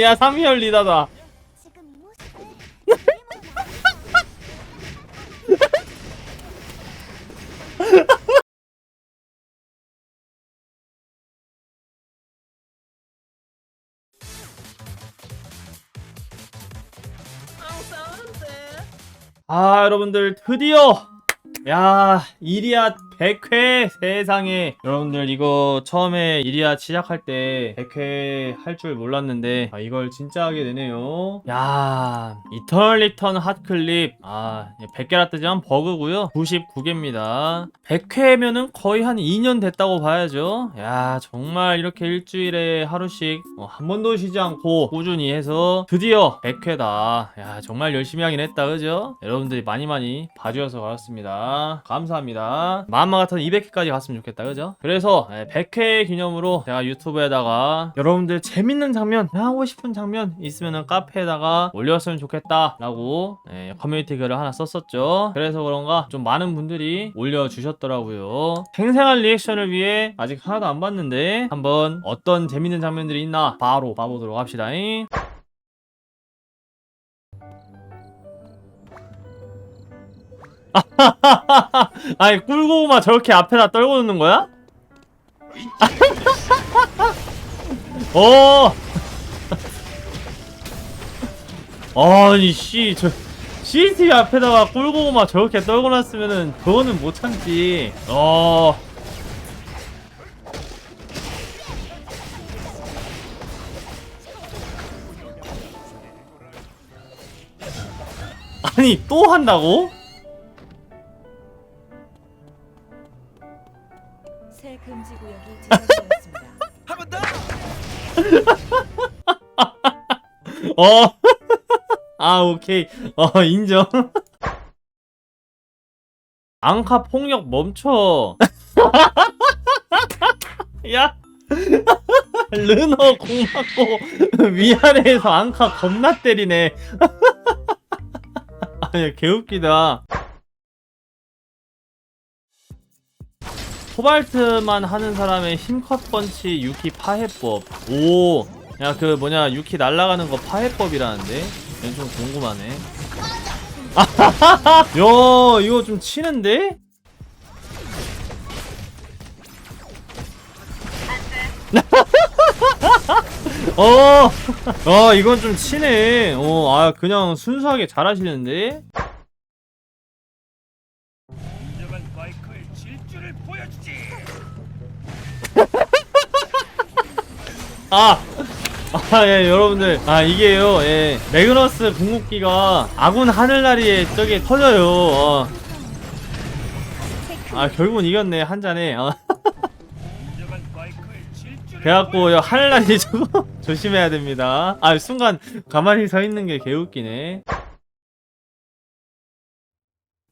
야 3위열 리다다. 아 여러분들 드디어. 야 이리아 100회 세상에. 여러분들 이거 처음에 이리아 시작할 때 100회 할 줄 몰랐는데 아, 이걸 진짜 하게 되네요. 야 이터널 리턴 핫클립. 아 100개라 뜨지만 버그고요. 99개입니다. 100회면은 거의 한 2년 됐다고 봐야죠. 야 정말 이렇게 일주일에 하루씩 어, 한 번도 쉬지 않고 꾸준히 해서 드디어 100회다. 야 정말 열심히 하긴 했다. 그죠? 여러분들이 많이 많이 봐주셔서 고맙습니다. 감사합니다 마음만 같아도 200회까지 갔으면 좋겠다 그죠? 그래서 100회 기념으로 제가 유튜브에다가 여러분들 재밌는 장면 하고 싶은 장면 있으면은 카페에다가 올렸으면 좋겠다 라고 예, 커뮤니티 글을 하나 썼었죠. 그래서 그런가 좀 많은 분들이 올려주셨더라고요. 생생한 리액션을 위해 아직 하나도 안 봤는데 한번 어떤 재밌는 장면들이 있나 바로 봐보도록 합시다 잉. 아니 꿀고구마 저렇게 앞에다 떨고 놓는 거야? 어. 아니 씨 저 CCTV 앞에다가 꿀고구마 저렇게 떨고 놨으면은 그거는 못 참지. 어. 아니 또 한다고? 어. 아, 오케이. 어, 인정. 앙카 폭력 멈춰. 야. 르너 공 맞고 위아래에서 앙카 겁나 때리네. 아니, 개웃기다. 코발트만 하는 사람의 힘컷 펀치 유키 파해법. 오. 야, 그 뭐냐, 유키 날아가는 거 파해법이라는데? 좀 궁금하네. 야, 이거 좀 치는데? 어, 어, 이건 좀 치네. 어, 아, 그냥 순수하게 잘하시는데? 아! 아, 예, 여러분들. 아, 이게요, 예. 매그너스 궁극기가 아군 하늘나리에 저게 터져요. 어. 아, 결국은 이겼네, 한 잔에. 질주를 그래갖고, 요 하늘나리 저거 조심해야 됩니다. 아, 순간 가만히 서 있는 게 개웃기네.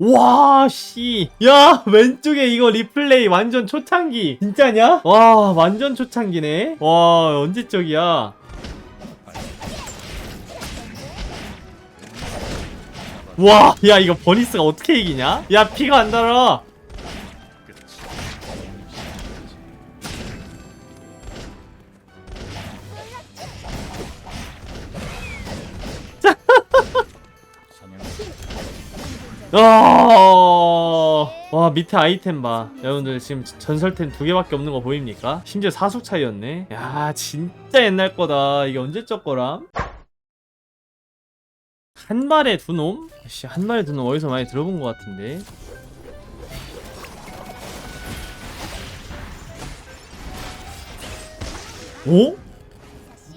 와, 씨. 야, 왼쪽에 이거 리플레이 완전 초창기. 진짜냐? 와, 완전 초창기네. 와, 언제적이야. 와, 야, 이거 버니스가 어떻게 이기냐? 야, 피가 안 달아. 아, 와 밑에 아이템 봐 여러분들 지금 전설템 두 개밖에 없는 거 보입니까? 심지어 사숙 차이였네 야 진짜 옛날 거다 이게 언제 적 거람? 한 발에 두 놈? 씨, 한 발에 두놈 어디서 많이 들어본 것 같은데 오?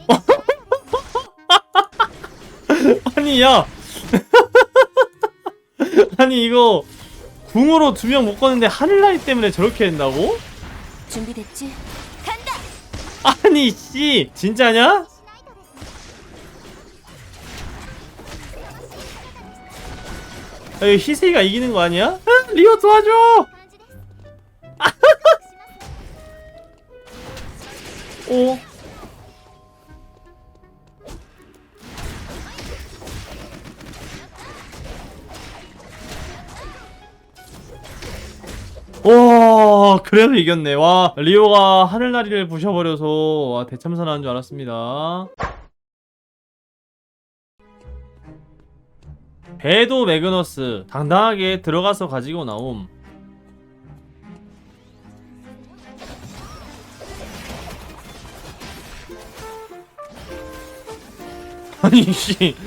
아니 야 아니 이거 궁으로 두명 묶었는데 하늘나리 때문에 저렇게 된다고? 준비됐지? 아니 씨 진짜냐? 아, 이거 희세이가 이기는 거 아니야? 아, 리오 도와줘! 오와와 그래도 이겼네 와 리오가 하늘나리를 부셔버려서 와 대참사나는 줄 알았습니다 배도 매그너스 당당하게 들어가서 가지고 나옴 아니 씨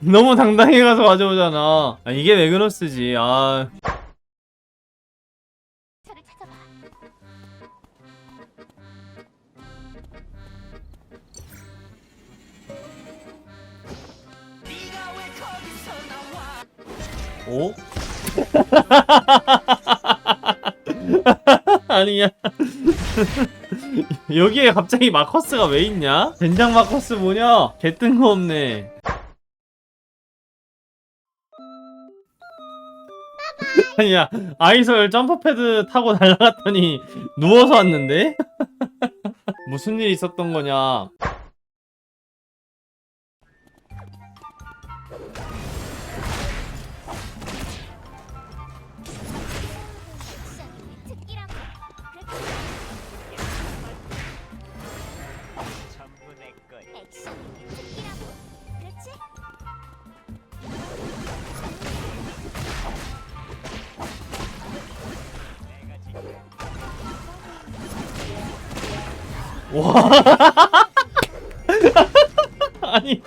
너무 당당히 가서 가져오잖아. 아, 이게 매그너스지. 아, 오? 아니야. 여기에 갑자기 마커스가 왜 있냐? 된장 마커스 뭐냐? 개 뜬금없네. 아니야, 아이솔 점프패드 타고 날아갔더니 누워서 왔는데? 무슨 일 있었던 거냐? 아니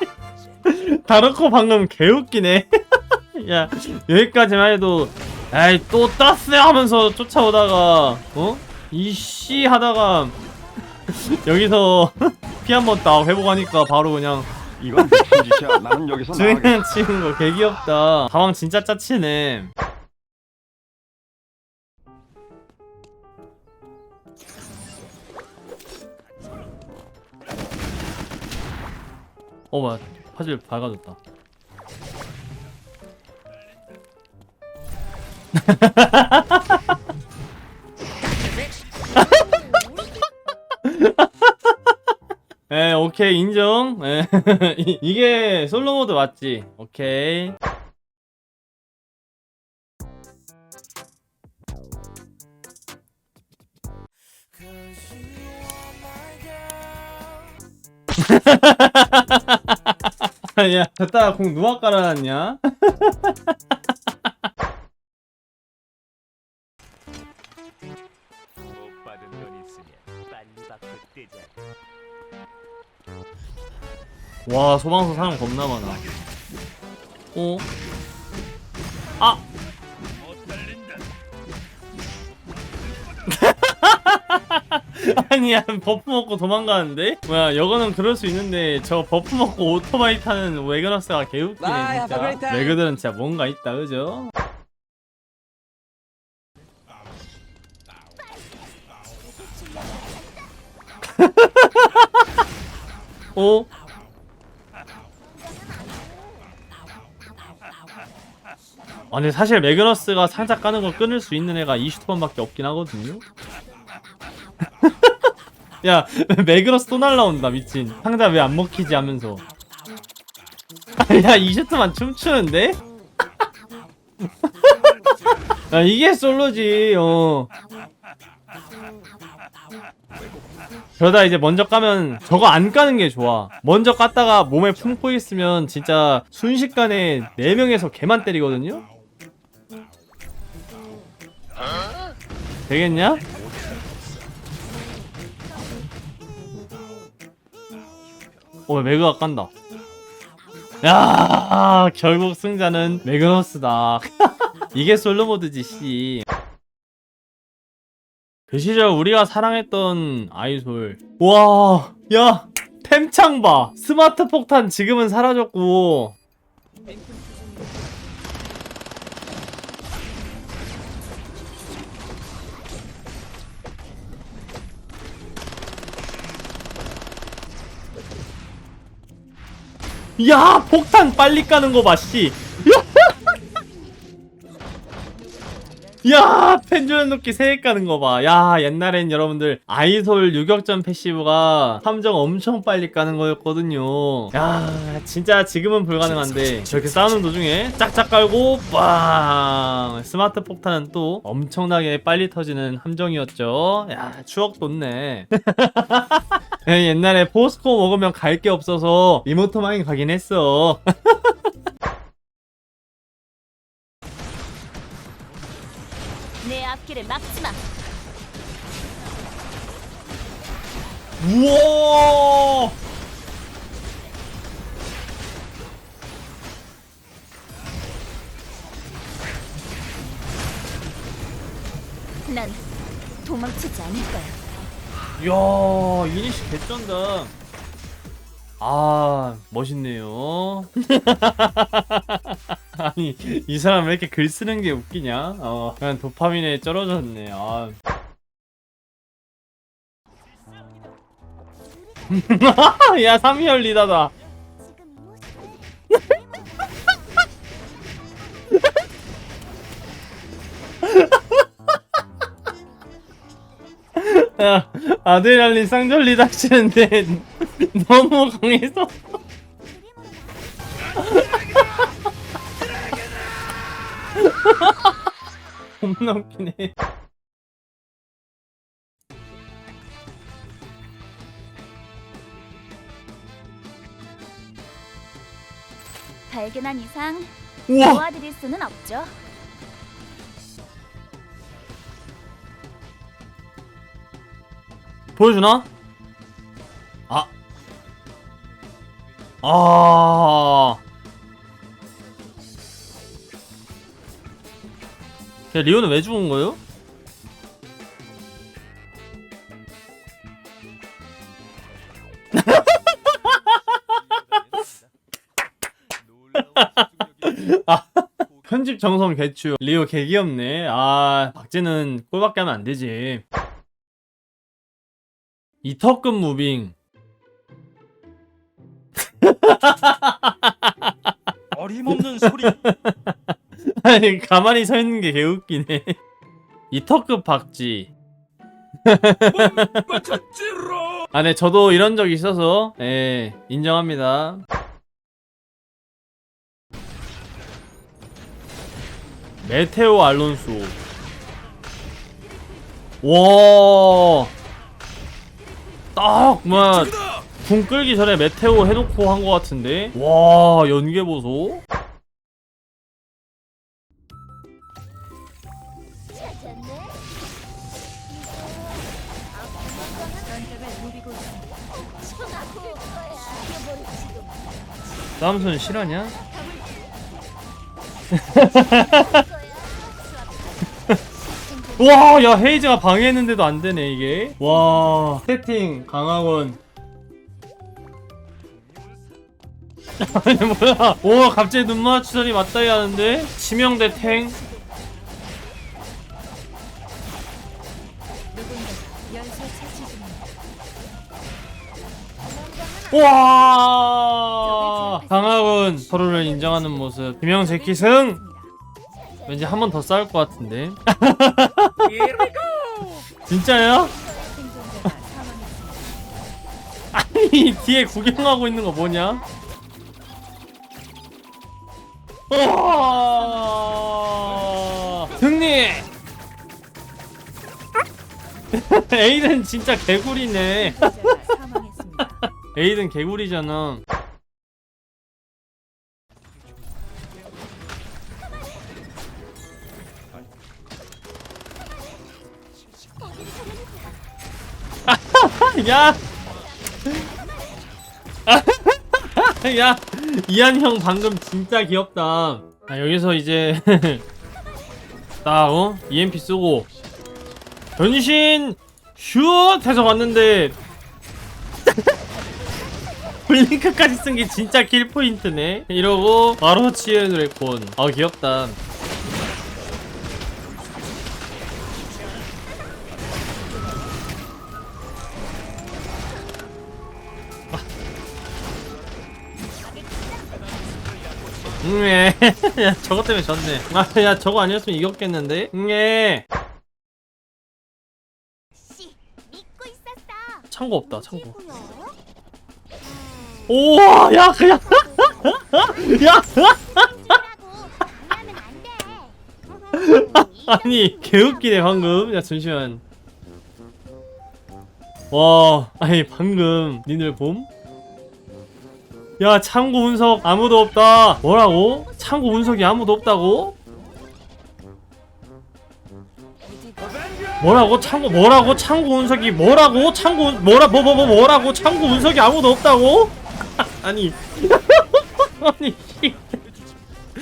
다르코 방금 개웃기네 야 여기까지만 해도 에이 또 땄어 하면서 쫓아오다가 어? 이씨 하다가 여기서 피 한 번 딱 회복하니까 바로 그냥 이건 무슨 짓이야? 나는 여기서 나가겠다. 주행 치는 거 개귀엽다 가방 진짜 짜치네 어 뭐야. 파질 밝아졌다. 에 오케이. 인정. 에, 이- 이게 솔로 모드 맞지? 오케이 야 됐다 공 누가 깔아놨냐. 와 소방서 사람 겁나 많아 어? 아니야 버프 먹고 도망가는데? 뭐야 여거는 그럴 수 있는데 저 버프 먹고 오토바이 타는 웨그너스가 개웃기네 진짜 웨그들은 진짜 뭔가 있다 그죠? 오? 아 근데 사실 매그너스가 살짝 까는 거 끊을 수 있는 애가 20번밖에 없긴 하거든요? 야 매그너스 또 날라온다 미친 상자 왜 안 먹히지 하면서 야 이슈트만 춤추는데? 야 이게 솔로지 어 그러다 이제 먼저 까면 저거 안 까는 게 좋아 먼저 깠다가 몸에 품고 있으면 진짜 순식간에 4명에서 개만 때리거든요? 되겠냐? 어 매그가 깐다. 야 결국 승자는 매그너스다. 이게 솔로모드지 씨. 그 시절 우리가 사랑했던 아이솔. 와, 야 템창 봐. 스마트 폭탄 지금은 사라졌고 야 폭탄 빨리 까는 거 봐 씨. 야 펜조연 놓기 세획 가는 거 봐 야 옛날엔 여러분들 아이솔 유격전 패시브가 함정 엄청 빨리 까는 거였거든요. 야 진짜 지금은 불가능한데 저렇게 싸우는 도중에 짝짝 깔고 빵! 스마트 폭탄은 또 엄청나게 빨리 터지는 함정이었죠. 야 추억 돋네. 예, 옛날에 포스코 먹으면 갈 게 없어서 리모트 마인 가긴 했어 내 앞길을 막지 마. 우와 난 도망치지 않을 거야. 이야 이니시 개쩐다. 아 멋있네요. 아니 이 사람 왜 이렇게 글 쓰는 게 웃기냐? 어 그냥 도파민에 쩔어졌네. 아. 야 3위열 리다다 아드레날린 쌍절리 닥치는데 너무 강해서? 겁나 웃기네. 발견한 이상 우와! 도와드릴 수는 없죠. 보여주나? 아. 아. 야, 리오는 왜 죽은 거예요? 편집 정성 개추. 리오 개 귀엽네. 아, 박제는 꼴밖에 하면 안 되지. 이턱급 무빙. 어림없는 소리. 아니 가만히 서 있는 게 개웃기네. 이턱급 박쥐. 맞췄지로. 아, 네, 저도 이런 적 있어서, 예, 인정합니다. 메테오 알론소. 와. 딱, 뭐야, 궁 끌기 전에 메테오 해놓고 한 것 같은데? 와, 연계 보소? 쌈손 실화냐? 와, 야, 헤이즈가 방해했는데도 안 되네, 이게. 와, 세팅, 강학원. 아니, 뭐야. 오, 갑자기 눈 마주치더니 맞다이 하는데? 치명대 탱? 와, 강학원. 서로를 인정하는 모습. 김영 제키 승! 왠지 한 번 더 싸울 것 같은데. 진짜요? 아니 뒤에 구경하고 있는 거 뭐냐? 우와! 승리! 에이든 진짜 개구리네. 에이든 개구리잖아. 야! 야! 이한 형 방금 진짜 귀엽다. 아, 여기서 이제 딱 어? EMP 쓰고 변신 슛 해서 왔는데 블링크까지 쓴 게 진짜 킬 포인트네. 이러고 바로 치에 드래곤. 아 귀엽다. 응애 야 저것 때문에 졌네. 아야 저거 아니었으면 이겼겠는데? 응애 씨, 믿고 있었어. 창고 없다 창고. 지구요? 우와 야 그냥. 야. 안 돼. 아니 개웃기네 방금. 야 잠시만. 와 아니 방금 니들 봄? 야 창고 운석 아무도 없다. 뭐라고? 창고 운석이 아무도 없다고? 뭐라고? 창고 뭐라고? 창고 운석이 뭐라고? 창고 운- 뭐라 뭐 뭐 뭐 뭐라고? 창고 운석이 아무도 없다고? 아니. 아니 씨.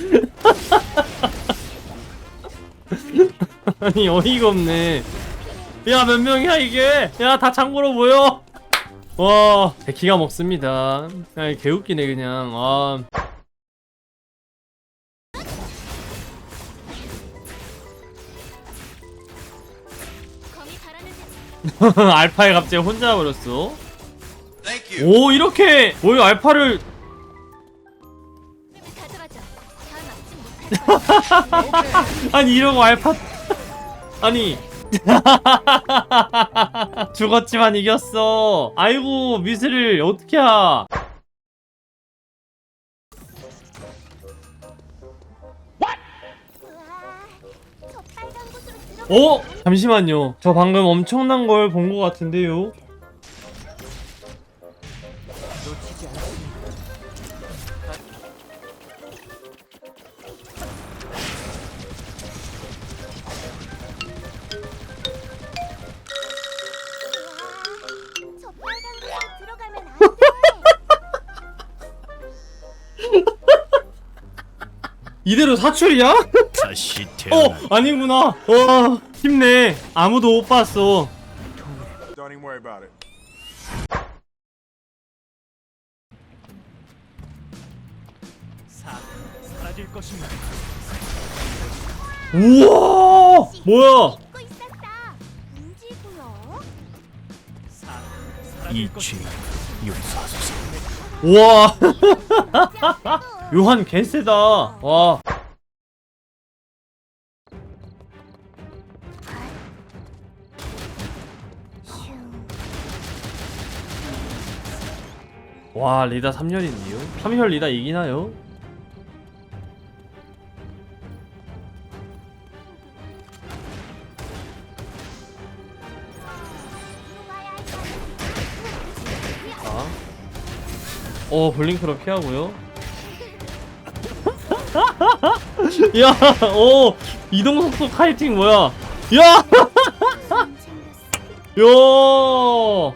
아니 어이가 없네. 야 몇 명이야 이게? 야 다 창고로 모여 와 기가 먹습니다. 야 개웃기네 그냥. 아. 거미 바라는 알파에 갑자기 혼자 버렸어. 오 이렇게! 오 알파를. 아니 이러고 알파. 아니 죽었지만 이겼어 아이고 미스를 어떻게 하 우와, 저 빨간 곳으로 들어가. 어? 잠시만요 저 방금 엄청난 걸 본 것 같은데요 이대로 사출이야? 다시 어 아니구나 와 힘내 아무도 못 봤어 Don't even worry about it. 사 사라질 것입니다. 우와 뭐야 믿고 있었어. 움직이고요. 사 사라질 것입니다. 용서하소서. 우와 요한 개세다 와 와 리다 3혈인데요? 3혈 리다 이기나요? 자. 어 블링크로 피하고요 야, 오 이동 속도 카이팅 뭐야? 야, 야,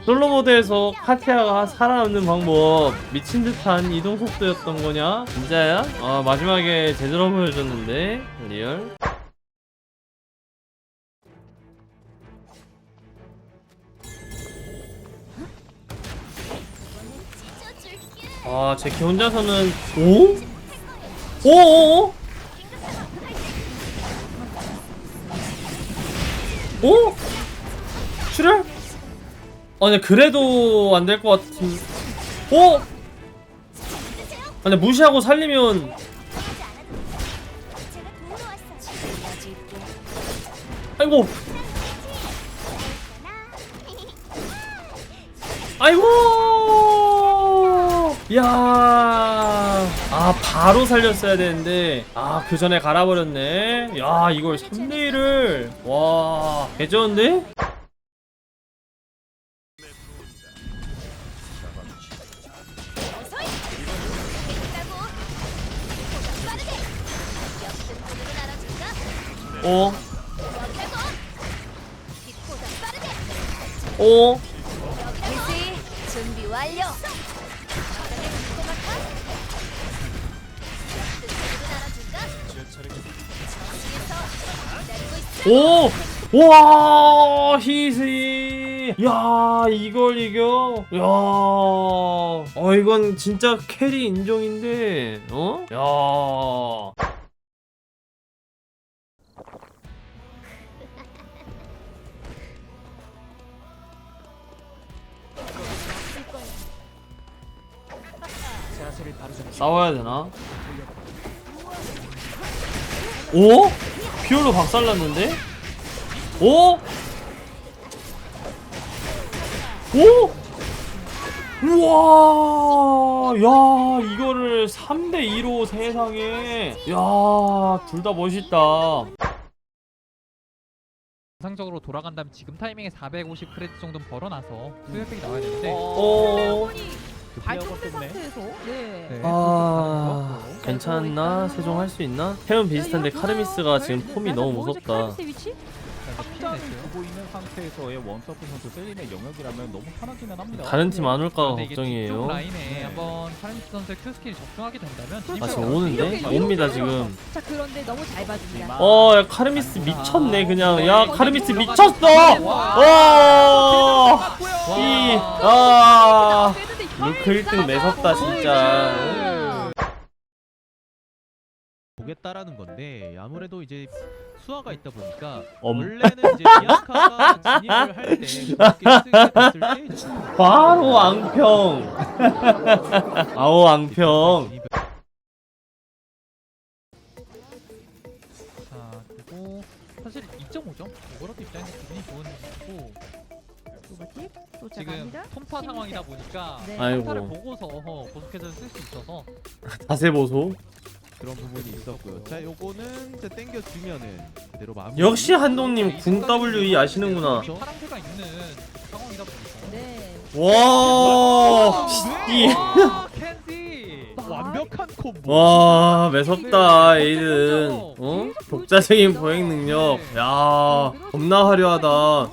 솔로 모드에서 카티아가 살아남는 방법 미친 듯한 이동 속도였던 거냐? 진짜야? 아 마지막에 제대로 보여줬는데 리얼. 찢어줄게. 아 제키 혼자서는 오? 오오오? 오? 출혈? 아니 그래도 안 될 것 같은. 오? 아니 무시하고 살리면. 아이고. 아이고 야. 아 바로 살렸어야 되는데 아그 전에 갈아버렸네 야 이걸 3대1을 와 개쩌는데? 어? 어? 오! 와! 히스! 야, 이걸 이겨? 야. 어, 이건 진짜 캐리 인정인데. 어? 야. 싸워야 되나? 오? 피올로 박살났는데? 오? 오? 우와, 야, 이거를 3대2로 세상에. 야, 둘 다 멋있다. 정상적으로 돌아간다면 지금 타이밍에 450 크레딧 정도는 벌어놔서 수혈팩이 나와야 되는데 오. 그 발전 된 상태에서 네. 네, 아, 괜찮나? 세종 할 수 있나? 태연 비슷한데 카르미스가 지금 폼이 너무 무섭다. 피해냈어요. 두고 있는 상태에서의 원서프 선수 셀린의 영역이라면 너무 편하기는 합니다. 다른 팀 안 올까 걱정이에요. 라인에 한번 카르미스 선수의 큐 스킬이 적중하게 된다면 아, 지금 오는데? 옵니다, 지금. 자 그런데 너무 잘 봐줍니다. 어, 야, 카르미스 미쳤네, 그냥. 야, 카르미스 미쳤어! 어! 이, 아. 루크 1등 매섭다, 진짜. 보겠다라는 건데 아무래도 이제 수화가 있다 보니까 엄. 원래는 이제 비앙카가 진입을 할때 그렇게 쓰게 됐을 때 이제 바로 앙평. 아오, 앙평. 진입을 지금. 톤파 상황이다 보니까 네. 아이고. 톤파를 보고서 어, 고속해서 쓸 수 있어서 자세 보소. 그런 부분이 있었고요. 자 요거는 이제 땡겨 주면은 그대로 마무리. 역시 한동님 궁 W 아시는구나. 파랑새가 있는 상황이다 보니까 네. 와, 씨. 와 캔디 완벽한 콤보. 와, 매섭다, 에이든. 어? 독자적인 보행 능력. 야, 겁나 화려하다.